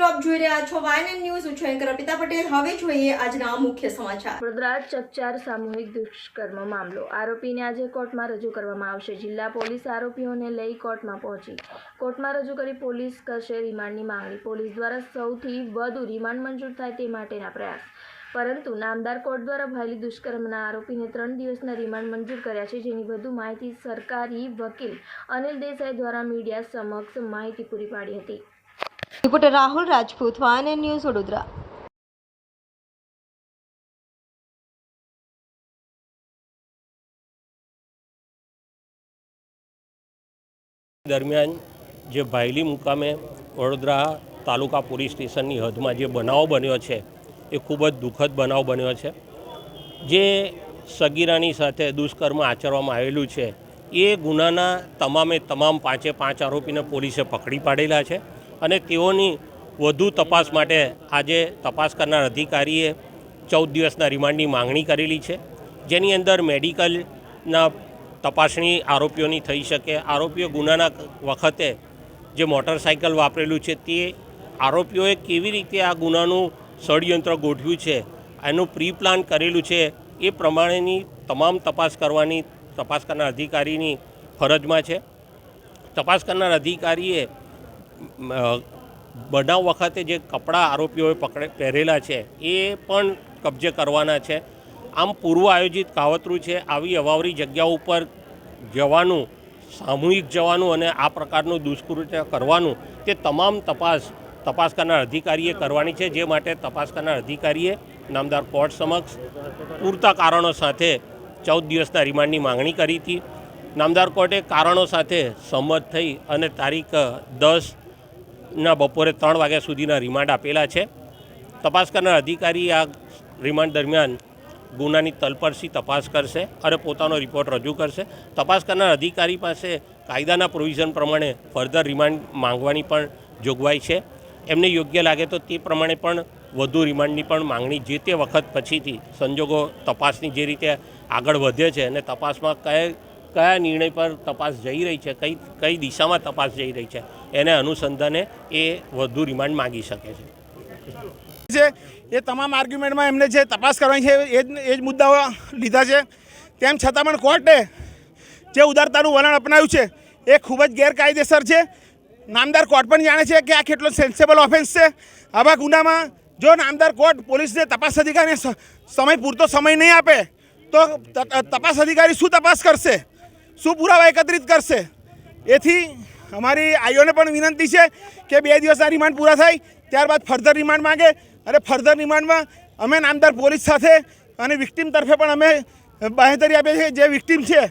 સૌથી વધુ રિમાન્ડ મંજૂર થાય તે માટેના પ્રયાસ. પરંતુ નામદાર કોર્ટ દ્વારા ભાયલી દુષ્કર્મના આરોપીને ત્રણ દિવસના રિમાન્ડ મંજૂર કર્યા છે, જેની વધુ માહિતી સરકારી વકીલ અનિલ દેસાઈ દ્વારા મીડિયા સમક્ષ માહિતી પૂરી પાડી હતી. રિપોર્ટર રાહુલ રાજપૂત વાયન ન્યૂઝ વડોદરા. દરમિયાન જે ભાયલી મુકામે વડોદરા તાલુકા પોલીસ સ્ટેશનની હદમાં જે બનાવ બન્યો છે, એ ખૂબ જ દુઃખદ બનાવ બન્યો છે. જે સગીરાની સાથે દુષ્કર્મ આચરવામાં આવેલું છે, એ ગુનાના તમામે તમામ પાંચે પાંચ આરોપીને પોલીસે પકડી પાડેલા છે. અને તેઓની વધુ તપાસ માટે આજે તપાસ કરનાર અધિકારીએ ચૌદ દિવસના રિમાન્ડની માંગણી કરેલી છે. જેની અંદર મેડિકલના તપાસણી આરોપીઓની થઈ શકે. આરોપીઓ ગુનાના વખતે જે મોટરસાઇકલ વાપરેલું છે તે આરોપીઓએ કેવી રીતે આ ગુનાનું ષડયંત્ર ગોઠવ્યું છે, એનું પ્રી પ્લાન કરેલું છે, એ પ્રમાણેની તમામ તપાસ કરવાની તપાસ કરનાર અધિકારીની ફરજમાં છે. તપાસ કરનાર અધિકારીએ બનાવ વખતે જે કપડાં આરોપીઓએ પકડે, પહેરેલા છે, એ પણ કબજે કરવાના છે. આમ પૂર્વ આયોજિત કાવતરું છે, આવી અવાવરી જગ્યાઓ ઉપર જવાનું, સામૂહિક જવાનું અને આ પ્રકારનું દુષ્કૃત્ય કરવાનું, તે તમામ તપાસ તપાસ કરનાર અધિકારીએ કરવાની છે. જે માટે તપાસ કરનાર અધિકારીએ નામદાર કોર્ટ સમક્ષ પૂરતા કારણો સાથે ચૌદ દિવસના રિમાન્ડની માંગણી કરી હતી. નામદાર કોર્ટે કારણો સાથે સંમત થઈ અને તારીખ દસ ના, બપોરે ત્રણ વાગ્યા સુધીના રિમાન્ડ આપેલા છે. તપાસ કરનાર અધિકારી આ રિમાન્ડ દરમિયાન ગુનાની તલપરસી તપાસ કરશે અને પોતાનો રિપોર્ટ રજૂ કરશે. તપાસ કરનાર અધિકારી પાસે કાયદાના પ્રોવિઝન પ્રમાણે ફર્ધર રિમાન્ડ માંગવાની પણ જોગવાઈ છે. એમને યોગ્ય લાગે તો તે પ્રમાણે પણ વધુ રિમાન્ડની પણ માંગણી જે તે વખત પછીથી સંજોગો તપાસની જે રીતે આગળ વધે છે અને તપાસમાં કયા કયા નિર્ણય પર તપાસ જઈ રહી છે, કઈ કઈ દિશામાં તપાસ જઈ રહી છે, એને અનુસંધાને એ વધુ રિમાન્ડ માગી શકે છે. એ તમામ આર્ગ્યુમેન્ટમાં એમને જે તપાસ કરવાની છે, એ જ એ જ મુદ્દાઓ લીધા છે. તેમ છતાં પણ કોર્ટે જે ઉદારતાનું વલણ અપનાવ્યું છે, એ ખૂબ જ ગેરકાયદેસર છે. નામદાર કોર્ટ પણ જાણે છે કે આ કેટલો સેન્સેબલ ઓફેન્સ છે. આવા ગુનામાં જો નામદાર કોર્ટ પોલીસને તપાસ અધિકારીને સમય પૂરતો સમય નહીં આપે ત- તપાસ અધિકારી શું તપાસ કરશે? શું પુરાવા એકત્રિત કરશે? એથી અમારી આઈઓને પણ વિનંતી છે કે બે દિવસના રિમાન્ડ પૂરા થાય, ત્યારબાદ ફર્ધર રિમાન્ડ માંગે અને ફર્ધર રિમાન્ડમાં અમે નામદાર પોલીસ સાથે અને વિક્ટીમ તરફે પણ અમે બાહેતરી આપીએ છીએ. જે વિક્ટીમ છે,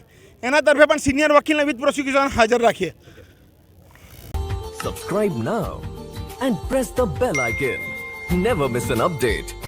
એના તરફે પણ સિનિયર વકીલને વિથ પ્રોસિક્યુશન હાજર રાખીએ. Subscribe now and press the bell icon never miss an update.